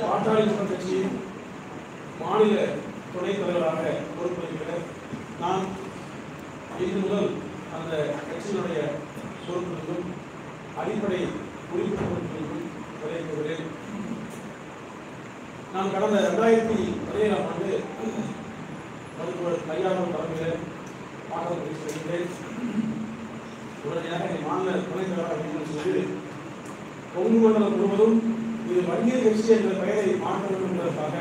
பாட்டாளி கட்சியின் மாநில துணைத் தலைவராக பொறுப்பேற்கிற நான் இன்று முதல் அந்த கட்சியினுடைய பொறுப்பிற்கும் அடிப்படை உறுப்பினர் பொறுப்பிற்கும் விளைவிக்கிறேன் நான் கடந்த ரெண்டாயிரத்தி பதினேழாம் ஆண்டு மருத்துவர் கையாளர் தலைமையில் பாடல் பேசுகிறேன் உடனடியாக மாநில துணைத் தலைவராக நியமனம் செய்து கொங்கு மண்டலம் முழுவதும் இது வன்னியர் கட்சி என்ற பெயரை மாற்ற வேண்டும் என்பதற்காக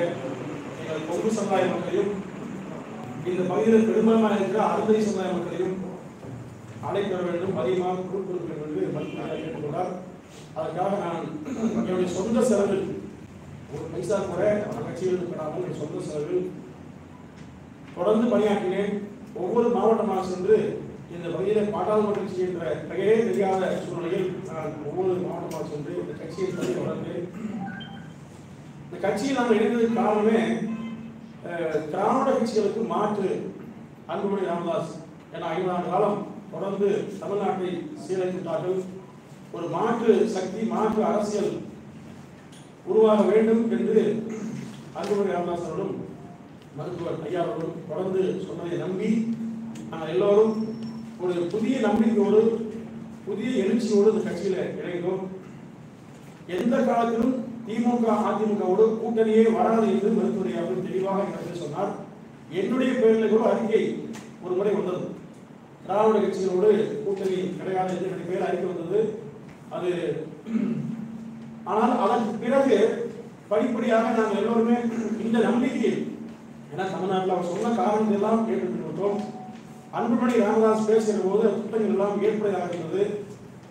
எங்கள் கொங்கு சமுதாய மக்களையும் இந்த பகுதியில் பெரும்பாலான இருக்கிற அறுபதை சமுதாய மக்களையும் அழைக்க வேண்டும் அதிகமாக கொடுக்க வேண்டும் என்று மருத்துவர் கேட்டுக்கொண்டார் அதற்காக நான் என்னுடைய சொந்த செலவில் ஒரு பைசா கூட கட்சியில் பெறாமல் என் சொந்த செலவில் தொடர்ந்து பணியாற்றினேன். ஒவ்வொரு மாவட்டமாக சென்று இந்த பகுதியில் பாட்டாளுமன்ற கட்சி என்ற பெயரே தெரியாத சூழ்நிலையில் நான் ஒவ்வொரு மாவட்டமாக சென்று இந்த கட்சியை பற்றி வளர்ந்து இந்த கட்சியில் நாங்கள் இணைந்ததுக்கு காரணமே திராவிட கட்சிகளுக்கு மாற்று அன்புமணி ராமதாஸ் என ஐந்து ஆண்டு காலம் தொடர்ந்து தமிழ்நாட்டை சீரழித்துட்டார்கள் ஒரு மாற்று சக்தி மாற்று அரசியல் உருவாக வேண்டும் என்று அன்புமணி ராமதாஸ் அவர்களும் மருத்துவர் ஐயா அவர்களும் தொடர்ந்து சொன்னதை நம்பி நாங்கள் எல்லோரும் ஒரு புதிய நம்பிக்கையோடு புதிய எழுச்சியோடு இந்த கட்சியில இணைகிறோம். எந்த காலத்திலும் திமுக அதிமுகவோடு கூட்டணியே வராது என்று மருத்துவரை அவர்கள் தெளிவாக எனக்கு சொன்னார். என்னுடைய பெயரில் கூட அறிக்கை ஒரு முறை வந்தது. திராவிட கட்சிகளோடு கூட்டணி கிடையாது என்று என்னுடைய பேர் அறிக்கை வந்தது. அது ஆனால் அதற்கு பிறகு படிப்படியாக நாங்கள் எல்லோருமே இந்த நம்பிக்கையில் ஏன்னா தமிழ்நாட்டில் அவர் சொன்ன காரணத்தை எல்லாம் கேட்டுவிட்டோம் அன்புமணி ராமதாஸ் பேசுகிற போது திட்டங்கள் எல்லாம் ஏற்படையாக இருந்தது.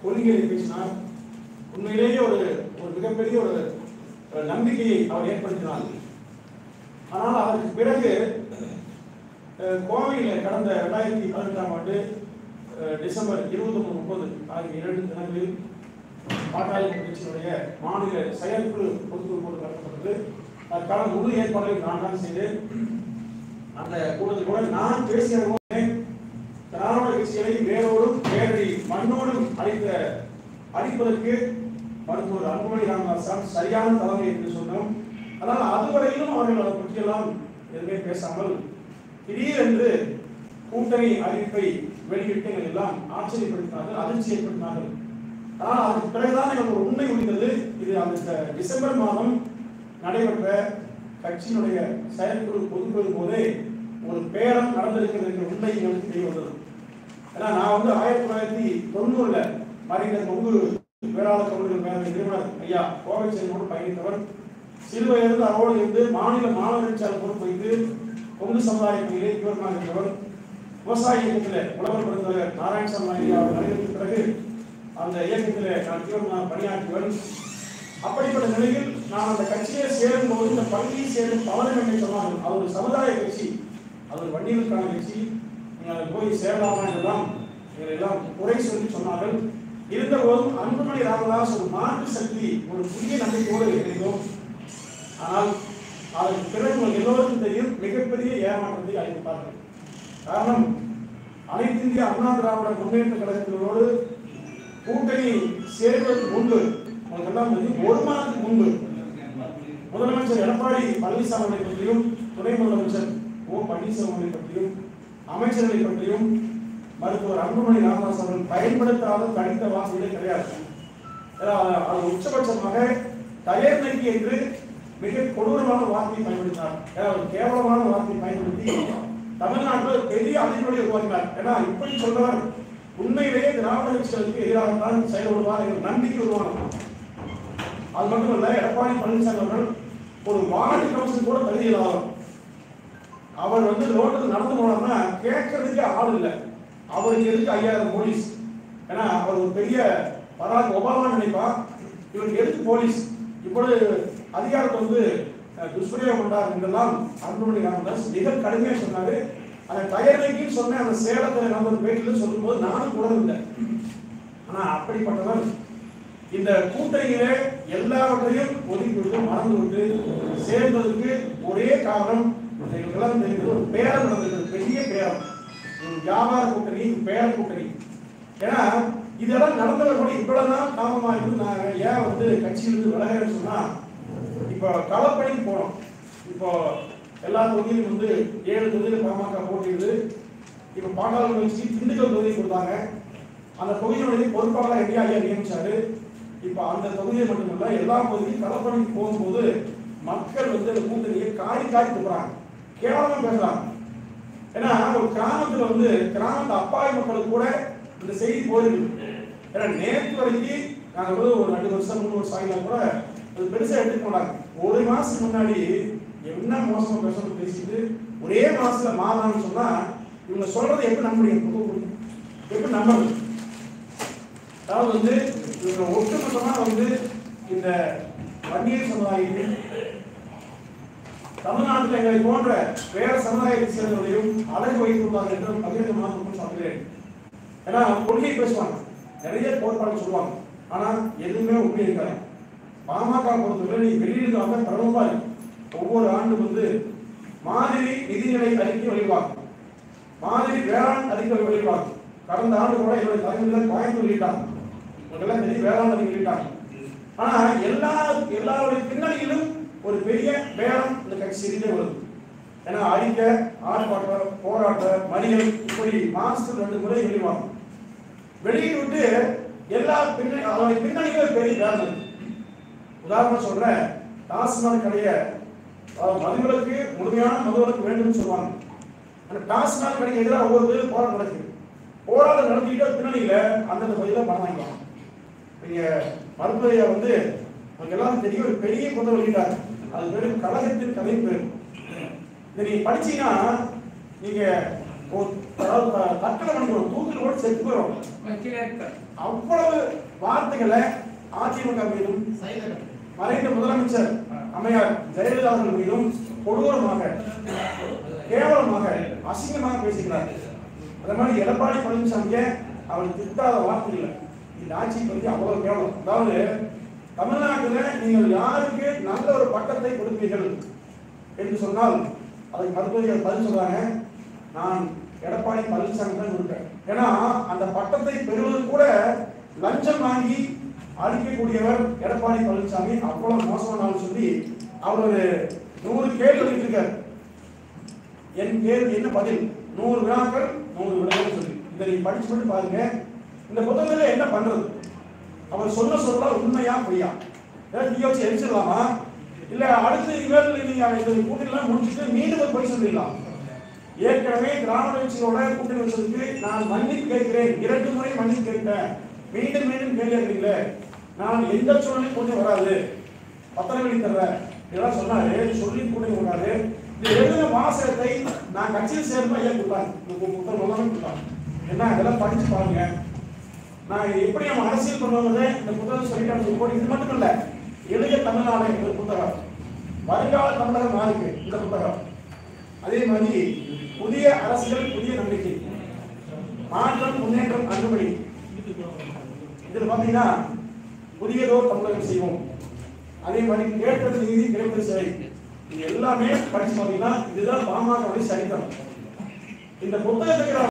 கொள்கையை பேசினார். உண்மையிலேயே ஒரு ஒரு மிகப்பெரிய ஒரு நம்பிக்கையை அவர் ஏற்படுத்தினார். ஆனால் அதற்கு பிறகு கோவையில் கடந்த ரெண்டாயிரத்தி பதினெட்டாம் ஆண்டு டிசம்பர் இருபத்தி ஒன்று முப்பது ஆகிய இரண்டு தினங்களில் பாட்டாளி கட்சியினுடைய மாநில செயற்குழு பொதுக்குழு கூட்டம் நடத்தப்பட்டது அதற்கான முழு ஏற்பாடுகளை நான் தான் செய்தேன். அந்த கூட்டத்தில் கூட நான் பேசிய போதே திராவிட கட்சிகளை வேரோடும் வேரடி மண்ணோடும் அழித்த அடிப்பதற்கு மருத்துவர் அன்புமணி ராமதாஸ் சரியான தலைமை என்று சொன்னோம். ஆனால் அதுவரையிலும் அவர்கள் அதை பற்றியெல்லாம் எதுவுமே பேசாமல் திடீரென்று கூட்டணி அறிவிப்பை வெளியிட்டங்கள் எல்லாம் ஆச்சரியப்படுத்தினார்கள் அதிர்ச்சி ஏற்படுத்தினார்கள். ஆனால் அதுக்கு பிறகுதான் எனக்கு ஒரு உண்மை முடிந்தது இது அந்த டிசம்பர் மாதம் நடைபெற்ற கட்சியினுடைய செயற்குழு பொதுக்குழு போதே ஒரு பேரம் நடந்திருக்கிறது என்ற உண்மை எங்களுக்கு தெரிய வந்தது. ஏன்னா நான் வந்து ஆயிரத்தி தொள்ளாயிரத்தி தொண்ணூறுல மறைந்த கொங்கு வேளாள கவுண்டர்கள் மேலே நிறுவனர் ஐயா கோவை செல்வனோடு பயணித்தவர். சிறுவயதிலிருந்து அவரோடு இருந்து மாநில மாணவர் செயல் பொறுப்பு வைத்து கொங்கு சமுதாயத்திலே இவருமாக இருந்தவர் விவசாய இயக்கத்தில் உழவர் பிறந்தவர் நாராயணசாமி ஐயா அவர் மறைவுக்கு பிறகு அந்த இயக்கத்தில் நான் தீவிரமாக பணியாற்றியவர் அப்படிப்பட்ட நிலையில் நான் அந்த கட்சியை சேரும் போது இந்த பகுதியை சேரும் பலரும் என்னை சொன்னார்கள். அது ஒரு சமுதாய கட்சி அது ஒரு வண்டிகளுக்கான கட்சி. நீங்கள் போய் சேரலாமா என்றெல்லாம் எங்களை எல்லாம் குறை சொல்லி சொன்னார்கள். இருந்த போதும் அன்புமணி ராமதாஸ் ஒரு மாற்று சக்தி ஒரு புதிய நம்பிக்கையோடு இருக்கிறோம் ஆனால் அதற்கு பிறகு உங்கள் எல்லோருக்கும் தெரியும் மிகப்பெரிய ஏமாற்றத்தை அளித்தார்கள் காரணம் அனைத்து இந்திய அண்ணா திராவிட முன்னேற்ற கழகத்தினரோடு கூட்டணி சேர்வதற்கு முன்பு உங்களுக்கு வந்து ஒரு மாதத்துக்கு முன்பு முதலமைச்சர் எடப்பாடி பழனிசாமி பற்றியும் துணை முதலமைச்சர் ஓ பன்னீர்செல்வம் பற்றியும் அமைச்சர்களை பற்றியும் மருத்துவர் அன்புமணி ராமதாஸ் அவர்கள் பயன்படுத்தாத கணித வாசிகளே கிடையாது. ஏன்னா, அது உச்சபட்சமாக தயர் நெருக்கி என்று மிக கொடூரமான வார்த்தையை பயன்படுத்தினார். ஏன்னா, கேவலமான வார்த்தையை பயன்படுத்தி தமிழ்நாட்டில் ஒரு பெரிய அதிர்வலை உருவாக்கினார். ஏன்னா இப்படி சொல்றவர் உண்மையிலேயே திராவிட கட்சிகளுக்கு எதிராகத்தான் செயல்படுவார் என்ற நம்பிக்கை உருவானது. அது மட்டுமல்ல எடப்பாடி பழனிசாமி அவர்கள் ஒரு வார்டு கவுன்சில் கூட தகுதியில் அவர் வந்து ரோட்டில் நடந்து போனோம்னா கேட்கறதுக்கே ஆள் இல்லை. அவருக்கு எதுக்கு ஐயாயிரம் போலீஸ்? ஏன்னா அவர் ஒரு பெரிய பராக் ஒபாமா நினைப்பா. இவருக்கு எதுக்கு போலீஸ்? இப்பொழுது அதிகாரத்தை வந்து துஷ்பிரயோகம் கொண்டார் என்றெல்லாம் அன்புமணி ராமதாஸ் மிக கடுமையாக சொன்னாரு. அந்த டயர் நைக்கின்னு சொன்ன அந்த சேலத்தில் நம்பர் ஒரு பேட்டியில் சொல்லும்போது நானும் கூட இருந்தேன் ஆனா அப்படிப்பட்டவர் இந்த கூட்டணியிலே எல்லாவற்றையும் ஒதுக்கிவிட்டு மறந்து விட்டு சேர்ந்ததுக்கு ஒரே காரணம் எங்களுக்கெல்லாம் தெரிந்தது ஒரு பேரம் நடந்தது பெரிய பேரம். வியாபார கூட்டணி பெயர் கூட்டணி. ஏன்னா இதெல்லாம் நடந்தவர் கூட இவ்வளவுதான் காமமா இருந்து நாங்க ஏன் வந்து கட்சியிலிருந்து விலகிறேன்னு சொன்னா இப்போ களப்பணிக்கு போனோம் இப்போ எல்லா தொகுதியிலும் வந்து ஏழு தொகுதியில் பாமக போட்டியிடுது. இப்போ பாடாளு வச்சு திண்டுக்கல் தொகுதி கொடுத்தாங்க. அந்த தொகுதியினுடைய பொறுப்பாளர் எங்கேயா ஐயா நியமிச்சாரு. இப்போ அந்த தொகுதியை மட்டுமல்ல எல்லா பகுதியும் களப்பணிக்கு போகும்போது மக்கள் வந்து அந்த கூட்டணியை காரி காரி துப்புறாங்க. கேவலமா பேசுறாங்க. ஏன்னா ஒரு கிராமத்துல வந்து கிராமத்து அப்பாவி மக்களுக்கு கூட இந்த செய்தி போயிருக்கு ஏன்னா நேற்று வரைக்கும் நாங்க வந்து ஒரு ரெண்டு வருஷம் மூணு வருஷம் ஆகினா கூட அது பெருசா எடுத்துக்க மாட்டாங்க. ஒரு மாசத்துக்கு முன்னாடி என்ன மோசமா பேசணும் பேசிட்டு ஒரே மாசத்துல மாறலாம்னு சொன்னா இவங்க சொல்றதை எப்படி நம்ப முடியும்? எப்படி நம்புறது அதாவது வந்து இவங்க ஒட்டுமொத்தமா வந்து இந்த வன்னியர் சமுதாயத்தில் தமிழ்நாட்டில் எங்களை போன்ற வேற சமுதாயத்தை சேர்ந்தவர்களையும் அழகு வைத்துள்ளார்கள் என்று பகிரங்கமாக குற்றம் சாட்டுகிறேன் ஏன்னா கொள்கை பேசுவாங்க. நிறைய கோட்பாடு சொல்லுவாங்க. ஆனா எதுவுமே உண்மை இருக்காது. பாமக பொறுத்தவரை நீ வெளியிடுறாங்க பிரபலமா ஒவ்வொரு ஆண்டு வந்து மாதிரி நிதிநிலை அறிக்கை வெளிவாங்க மாதிரி வேளாண் அறிக்கை வெளிவாங்க கடந்த ஆண்டு கூட என்னுடைய தலைமையில் கோயம்புத்தூர் வெளியிட்டாங்க. உங்களுக்கெல்லாம் தெரியும் வேளாண் அறிக்கை வெளியிட்டாங்க. ஆனா எல்லா எல்லாருடைய பின்னணியிலும் ஒரு பெரிய பேரம் இந்த கட்சி செய்திலே வருது ஏன்னா அழிக்க ஆர்ப்பாட்ட போராட்டம் மறியல் இப்படி மாசத்துக்கு ரெண்டு முறை வெளிவாங்க வெளியிட்டு விட்டு எல்லா பின்னணி அதோடைய பின்னணிகளும் பெரிய வேலை உதாரணம் சொல்றேன் டாஸ்மாக் கடைய மதுவிலக்கு முழுமையான மதுவிலக்கு வேண்டும்னு சொல்லுவாங்க. அந்த டாஸ்மாக் கடைக்கு எதிராக ஒவ்வொரு பேரும் போராட்டம் நடக்குது. போராட்டம் நடத்திக்கிட்ட பின்னணியில அந்தந்த பகுதியில் பணம் வாங்கிக்கலாம் நீங்க மருத்துவரையா வந்து உங்களுக்கு எல்லாம் தெரியும் ஒரு பெரிய புத்தகம் வெளியிட்டாங்க. அது பேரு கழகத்தின் கதை பேரு. இதை நீங்க படிச்சீங்கன்னா நீங்க ஒரு அதாவது த- தற்கொலை பண்ணிக்கணும் தூக்கில் போட்டு செத்து போயிடும் அவ்வளவு வார்த்தைகளை அதிமுக மீதும் மறைந்த முதலமைச்சர் அம்மையார் ஜெயலலிதா அவர்கள் மீதும் கொடூரமாக கேவலமாக அசிங்கமாக பேசுகிறார். அதே மாதிரி எடப்பாடி பழனிசாமியை அவர் திட்டாத வார்த்தை இல்லை. இந்த ஆட்சியை பற்றி அவ்வளவு கேவலம். அதாவது தமிழ்நாட்டில் நீங்கள் யாருக்கு நல்ல ஒரு பட்டத்தை கொடுப்பீர்கள் என்று சொன்னால் அதை மருத்துவர்கள் பதில் சொல்றாங்க. நான் எடப்பாடி பழனிசாமி தான் கொடுப்பேன். ஏன்னா அந்த பட்டத்தை பெறுவது கூட லஞ்சம் வாங்கி அளிக்கக்கூடியவர் எடப்பாடி பழனிசாமி. அவ்வளவு மோசமானாலும் சொல்லி அவர் ஒரு நூறு கேள்வி வைத்திருக்கார் என் கேள்வி என்ன பதில்? நூறு வினாக்கள் நூறு விடைகள் சொல்லி. இதை நீங்க படிச்சு மட்டும் பாருங்க. இந்த புத்தகத்தில் என்ன பண்றது? அவர் சொன்ன சொல்ல உண்மையா பொய்யா? நீ வச்சு எரிச்சிடலாமா இல்ல அடுத்து இனிமேல் நீங்க இந்த கூட்டணிலாம் முடிச்சுட்டு மீண்டும் பொய் சொல்லிடலாம் ஏற்கனவே திராவிட கட்சியோட கூட்டணி வச்சதுக்கு நான் மன்னிப்பு கேட்கிறேன். இரண்டு முறை மன்னிப்பு கேட்டேன். மீண்டும் மீண்டும் கேள்வி கேட்கிறீங்களே? நான் எந்த சூழ்நிலையும் கூட்டணி வராது. பத்திரம் வெளி தர்றேன். இதெல்லாம் சொன்னாரு. சொல்லி கூட்டணி வராது இந்த எழுதின வாசகத்தை நான் கட்சியில் சேர்ந்து ஐயா கொடுத்தாங்க இந்த புத்தகம் எல்லாமே கொடுத்தாங்க என்ன இதெல்லாம் படிச்சு பாருங்க. நான் இது எப்படி நம்ம அரசியல் பண்ணுவோம் இந்த புத்தகம் சொல்லிட்டு போட்டு இது மட்டும் இல்ல எளிய தமிழ்நாடு இந்த புத்தகம். வருங்கால தமிழகம் மாறுக்கு இந்த புத்தகம். அதே மாதிரி புதிய அரசியல் புதிய நம்பிக்கை. மாற்றம் முன்னேற்றம் அன்புமணி இதில் பார்த்தீங்கன்னா புதியதோ தமிழகம் செய்வோம். அதே மாதிரி கேட்டது நீதி கிடைப்பது சரி இது எல்லாமே படிச்சு பார்த்தீங்கன்னா இதுதான் பாமக சரித்திரம். இந்த புத்தகத்துக்கு